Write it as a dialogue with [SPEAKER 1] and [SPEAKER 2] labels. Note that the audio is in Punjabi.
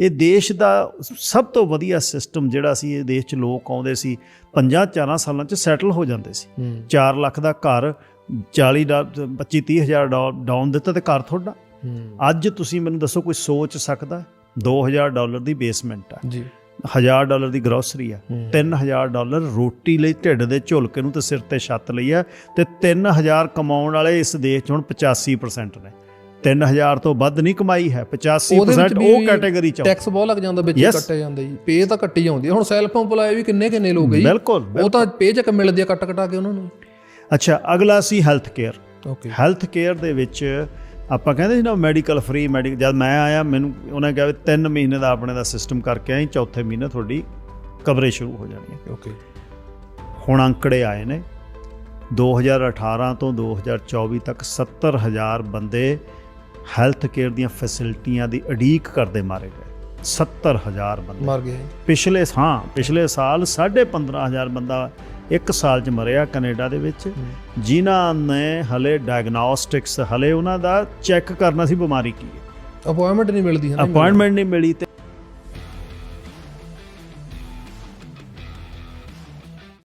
[SPEAKER 1] ਇਹ ਦੇਸ਼ ਦਾ ਸਭ ਤੋਂ ਵਧੀਆ ਸਿਸਟਮ ਜਿਹੜਾ ਸੀ ਇਹ ਦੇਸ਼ 'ਚ ਲੋਕ ਆਉਂਦੇ ਸੀ 50 ਚਾਰਾਂ ਸਾਲਾਂ 'ਚ ਸੈਟਲ ਹੋ ਜਾਂਦੇ ਸੀ।
[SPEAKER 2] ਹੂੰ।
[SPEAKER 1] 4 ਲੱਖ ਦਾ ਘਰ 40 ਦਾ 25 30 ਹਜ਼ਾਰ ਡਾਊਨ ਦਿੱਤਾ ਤੇ ਘਰ ਤੁਹਾਡਾ। ਅੱਜ ਤੁਸੀਂ ਮੈਨੂੰ ਦੱਸੋ ਕੋਈ ਸੋਚ ਸਕਦਾ? 2000 ਡਾਲਰ ਦੀ ਬੇਸਮੈਂਟ ਆ।
[SPEAKER 2] ਜੀ।
[SPEAKER 1] 1000 ਡਾਲਰ ਦੀ ਗਰੋਸਰੀ ਆ।
[SPEAKER 2] ਹੂੰ।
[SPEAKER 1] 3000 ਡਾਲਰ ਰੋਟੀ ਲਈ ਢਿੱਡ ਦੇ ਝੁਲਕੇ ਨੂੰ ਤੇ ਸਿਰ ਤੇ ਛੱਤ ਲਈ ਆ ਤੇ 3000 ਕਮਾਉਣ ਵਾਲੇ ਇਸ ਦੇਸ਼ 'ਚ ਹੁਣ 85% ਨੇ। 3000 ਤੋਂ ਵੱਧ ਨਹੀਂ ਕਮਾਈ ਹੈ 85% ਉਹ ਕੈਟਾਗਰੀ 'ਚ।
[SPEAKER 2] ਟੈਕਸ ਬਹੁਤ ਲੱਗ ਜਾਂਦਾ ਵਿੱਚ. ਕੱਟੇ ਜਾਂਦੇ ਜੀ ਪੇ ਤਾਂ ਕੱਟੀ ਜਾਂਦੀ। ਹੁਣ ਸੈਲਫ ਇੰਪਲਾਈ ਵੀ ਕਿੰਨੇ ਕਿੰਨੇ ਲੋਕ ਹੈ ਜੀ।
[SPEAKER 1] ਬਿਲਕੁਲ
[SPEAKER 2] ਉਹ ਤਾਂ ਪੇ ਚੱਕ ਮਿਲਦੀ ਆ ਕੱਟ ਕਟਾ ਕੇ ਉਹਨਾਂ ਨੂੰ।
[SPEAKER 1] ਅੱਛਾ ਅਗਲਾ ਸੀ health care
[SPEAKER 2] okay
[SPEAKER 1] health care ਦੇ ਵਿੱਚ ਆਪਾਂ ਕਹਿੰਦੇ ਸੀ ਨਾ ਮੈਡੀਕਲ ਫ੍ਰੀ ਮੈਡੀਕਲ ਜਦ ਮੈਂ ਆਇਆ ਮੈਨੂੰ ਉਹਨਾਂ ਕਿਹਾ ਵੀ 3 ਮਹੀਨੇ ਦਾ ਆਪਣੇ ਦਾ ਸਿਸਟਮ ਕਰਕੇ ਆਈ ਚੌਥੇ ਮਹੀਨੇ ਤੁਹਾਡੀ ਕਵਰੇਜ ਸ਼ੁਰੂ ਹੋ ਜਾਣੀ ਹੈ।
[SPEAKER 2] ਓਕੇ
[SPEAKER 1] ਹੁਣ ਅੰਕੜੇ ਆਏ ਨੇ। 2018 ਤੋਂ 2024 ਤੱਕ 70000 ਬੰਦੇ ਹੈਲਥ ਕੇਅਰ ਦੀਆਂ ਫੈਸਿਲਿਟੀਆਂ ਦੀ ਅਡੀਕ ਕਰਦੇ ਮਾਰੇ ਗਏ। 70000 ਬੰਦੇ।
[SPEAKER 2] ਮਰ ਗਏ।
[SPEAKER 1] ਪਿਛਲੇ ਹਾਂ ਪਿਛਲੇ ਸਾਲ 15000 ਬੰਦਾ ਇੱਕ ਸਾਲ ਚ ਮਰਿਆ ਕੈਨੇਡਾ ਦੇ ਵਿੱਚ। ਜਿਨ੍ਹਾਂ ਨੇ ਹਲੇ ਡਾਇਗਨੋਸਟਿਕਸ ਹਲੇ ਉਹਨਾਂ ਦਾ ਚੈੱਕ ਕਰਨਾ ਸੀ ਬਿਮਾਰੀ ਕੀ ਹੈ।
[SPEAKER 2] ਅਪਾਇੰਟਮੈਂਟ ਨਹੀਂ ਮਿਲਦੀ ਹੈ
[SPEAKER 1] ਅਪਾਇੰਟਮੈਂਟ ਨਹੀਂ ਮਿਲੀ